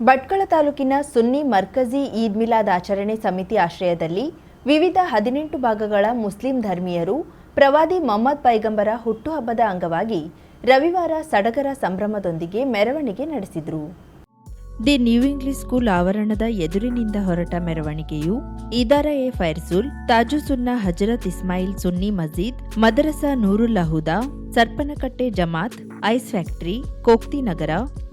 ಭಟ್ಕಳ ತಾಲೂಕಿನ ಸುನ್ನಿ ಮರ್ಕಜಿ ಈದ್ ಮಿಲಾದ್ ಆಚರಣೆ ಸಮಿತಿ ಆಶ್ರಯದಲ್ಲಿ ವಿವಿಧ ಹದಿನೆಂಟು ಭಾಗಗಳ ಮುಸ್ಲಿಂ ಧರ್ಮೀಯರು ಪ್ರವಾದಿ ಮೊಹಮ್ಮದ್ ಪೈಗಂಬರ ಹುಟ್ಟುಹಬ್ಬದ ಅಂಗವಾಗಿ ರವಿವಾರ ಸಡಗರ ಸಂಭ್ರಮದೊಂದಿಗೆ ಮೆರವಣಿಗೆ ನಡೆಸಿದರು. ದಿ ನ್ಯೂ ಇಂಗ್ಲಿಷ್ ಸ್ಕೂಲ್ ಆವರಣದ ಎದುರಿನಿಂದ ಹೊರಟ ಮೆರವಣಿಗೆಯು ಇದಾರ ಎ ಫೈರ್ಸುಲ್, ತಾಜು ಸುನ್ನ ಹಜರತ್ ಇಸ್ಮಾಯಿಲ್ ಸುನ್ನಿ ಮಜೀದ್ ಮದರಸಾ ನೂರುಲ್ ಅಹುದಾ ಸರ್ಪನಕಟ್ಟೆ ಜಮಾತ್, ಐಸ್ ಫ್ಯಾಕ್ಟರಿ, ಕೋಕ್ತಿ ನಗರ,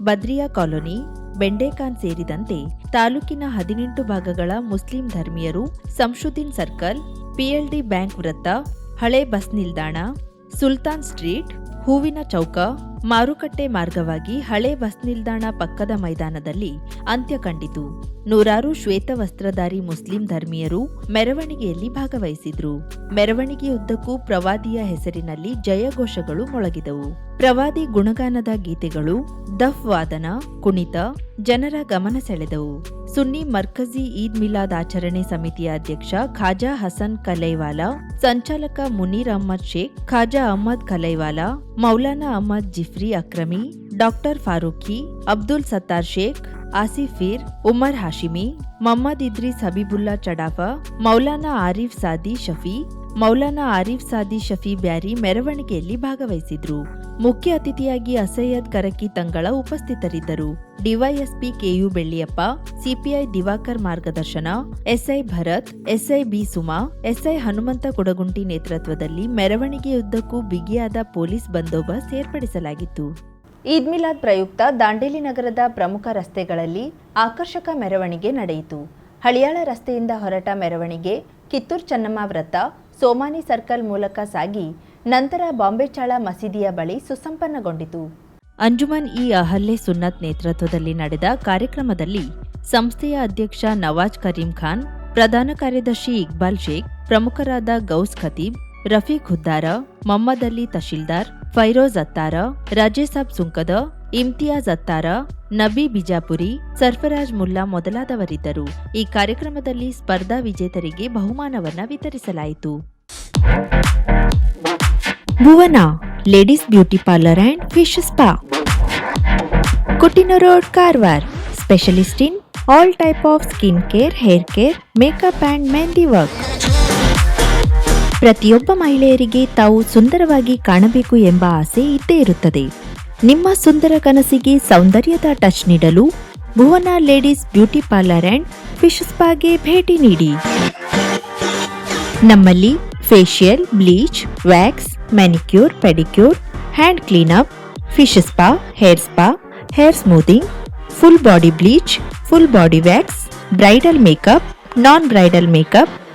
ಬದ್ರಿಯಾ ಕಾಲೋನಿ ಬೆಂಡೇಕಾನ್ ಸೇರಿದಂತೆ ತಾಲೂಕಿನ ಹದಿನೆಂಟು ಭಾಗಗಳ ಮುಸ್ಲಿಂ ಧರ್ಮೀಯರು, ಸಂಶುದ್ದೀನ್ ಸರ್ಕಲ್, ಪಿಎಲ್ಡಿ ಬ್ಯಾಂಕ್ ವೃತ್ತ, ಹಳೆ ಬಸ್ ನಿಲ್ದಾಣ, ಸುಲ್ತಾನ್ ಸ್ಟ್ರೀಟ್, ಹೂವಿನ ಚೌಕ ಮಾರುಕಟ್ಟೆ ಮಾರ್ಗವಾಗಿ ಹಳೆ ಬಸ್ ನಿಲ್ದಾಣ ಪಕ್ಕದ ಮೈದಾನದಲ್ಲಿ ಅಂತ್ಯ ಕಂಡಿತು. ನೂರಾರು ಶ್ವೇತ ವಸ್ತ್ರಧಾರಿ ಮುಸ್ಲಿಂ ಧರ್ಮೀಯರು ಮೆರವಣಿಗೆಯಲ್ಲಿ ಭಾಗವಹಿಸಿದ್ರು. ಮೆರವಣಿಗೆಯುದ್ದಕ್ಕೂ ಪ್ರವಾದಿಯ ಹೆಸರಿನಲ್ಲಿ ಜಯಘೋಷಗಳು ಮೊಳಗಿದವು. ಪ್ರವಾದಿ ಗುಣಗಾನದ ಗೀತೆಗಳು, ದಫ್ ವಾದನ, ಕುಣಿತ, ಜನರ ಗಮನ ಸೆಳೆದವು. ಸುನ್ನಿ ಮರ್ಕಜಿ ಈದ್ ಮಿಲಾದ್ ಆಚರಣೆ ಸಮಿತಿಯ ಅಧ್ಯಕ್ಷ ಖಾಜಾ ಹಸನ್ ಕಲೈವಾಲಾ ಸಂಚಾಲಕ ಮುನೀರ್ ಅಹ್ಮದ್ ಶೇಖ್, ಖಾಜಾ ಅಹ್ಮದ್ ಖಲೈವಾಲಾ ಮೌಲಾನಾ ಅಹ್ಮದ್ ಜಿಫ್ರಿ ಅಕ್ರಮಿ, ಡಾಕ್ಟರ್ ಫಾರೂಖಿ, ಅಬ್ದುಲ್ ಸತ್ತಾರ್ ಶೇಖ್ ಆಸಿಫೀರ್, ಉಮರ್ ಹಾಶಿಮಿ ಮಹಮ್ಮದ್ ಇದ್ರೀಸ್ ಹಬೀಬುಲ್ಲಾ ಚಡಾಫ, ಮೌಲಾನಾ ಆರಿಫ್ ಸಾದಿ ಶಫಿ, ಮೌಲಾನಾ ಆರಿಫ್ ಸಾದಿ ಶಫಿ ಬ್ಯಾರಿ ಮೆರವಣಿಗೆಯಲ್ಲಿ ಭಾಗವಹಿಸಿದ್ರು. ಮುಖ್ಯ ಅತಿಥಿಯಾಗಿ ಅಸಯ್ಯದ್ ಕರಕಿ ತಂಗಳ ಉಪಸ್ಥಿತರಿದ್ದರು. DYSP KU Belliappa, CPI Diwakar ಮಾರ್ಗದರ್ಶನ, SI Bharat, SI B Suma, SI Hanumantha Kudagunti ನೇತೃತ್ವದಲ್ಲಿ ಮೆರವಣಿಗೆಯುದ್ದಕ್ಕೂ ಬಿಗಿಯಾದ ಪೊಲೀಸ್ ಬಂದೋಬಸ್ತ್ ಏರ್ಪಡಿಸಲಾಗಿತ್ತು. ಈದ್ ಮಿಲಾದ್ ಪ್ರಯುಕ್ತ ದಾಂಡೇಲಿ ನಗರದ ಪ್ರಮುಖ ರಸ್ತೆಗಳಲ್ಲಿ ಆಕರ್ಷಕ ಮೆರವಣಿಗೆ ನಡೆಯಿತು. ಹಳಿಯಾಳ ರಸ್ತೆಯಿಂದ ಹೊರಟ ಮೆರವಣಿಗೆ ಕಿತ್ತೂರ್ ಚನ್ನಮ್ಮ ವೃತ್ತ, ಸೋಮಾನಿ ಸರ್ಕಲ್ ಮೂಲಕ ಸಾಗಿ, ನಂತರ ಬಾಂಬೆ ಚಾಳ ಮಸೀದಿಯ ಬಳಿ ಸುಸಂಪನ್ನಗೊಂಡಿತು. ಅಂಜುಮನ್ ಇ ಅಹಲ್ಲೆ ಸುನ್ನತ್ ನೇತೃತ್ವದಲ್ಲಿ ನಡೆದ ಕಾರ್ಯಕ್ರಮದಲ್ಲಿ ಸಂಸ್ಥೆಯ ಅಧ್ಯಕ್ಷ ನವಾಜ್ ಕರೀಂ ಖಾನ್, ಪ್ರಧಾನ ಕಾರ್ಯದರ್ಶಿ ಇಕ್ಬಾಲ್ ಶೇಖ್, ಪ್ರಮುಖರಾದ ಗೌಸ್ ಖತೀಬ್, ರಫೀಕ್ ಹುದ್ದಾರ, ಮೊಹಮ್ಮದ್ ಅಲಿ ತಹಶೀಲ್ದಾರ್ ಫೈರೋಜ್ ಅತ್ತಾರ ರಾಜೇಸಾಬ್ ಸುಂಕದ, ಇಮ್ತಿಯಾಜ್ ಅತ್ತಾರ, ನಬಿ ಬಿಜಾಪುರಿ, ಸರ್ಫರಾಜ್ ಮುಲ್ಲಾ ಮೊದಲಾದವರಿದ್ದರು. ಈ ಕಾರ್ಯಕ್ರಮದಲ್ಲಿ ಸ್ಪರ್ಧಾ ವಿಜೇತರಿಗೆ ಬಹುಮಾನವನ್ನ ವಿತರಿಸಲಾಯಿತು. Bhuvana, ladies beauty parlour and fish spa. ಕುಟಿನ road Karwar, specialist in all type of skin care, hair care, makeup and mehndi work. ಪ್ರತಿಯೊಬ್ಬ ಮಹಿಳೆಯರಿಗೆ ತಾವು ಸುಂದರವಾಗಿ ಕಾಣಬೇಕು ಎಂಬ ಆಸೆ ಇದ್ದೇ ಇರುತ್ತದೆ. ನಿಮ್ಮ ಸುಂದರ ಕನಸಿಗೆ ಸೌಂದರ್ಯದ ಟಚ್ ನೀಡಲು Bhuvana ladies beauty parlour and fish ಸ್ಪಾಗೆ ಭೇಟಿ ನೀಡಿ. ನಮ್ಮಲ್ಲಿ facial bleach wax manicure pedicure hand cleanup fish spa hair spa hair smoothing full body bleach full body wax bridal makeup non bridal makeup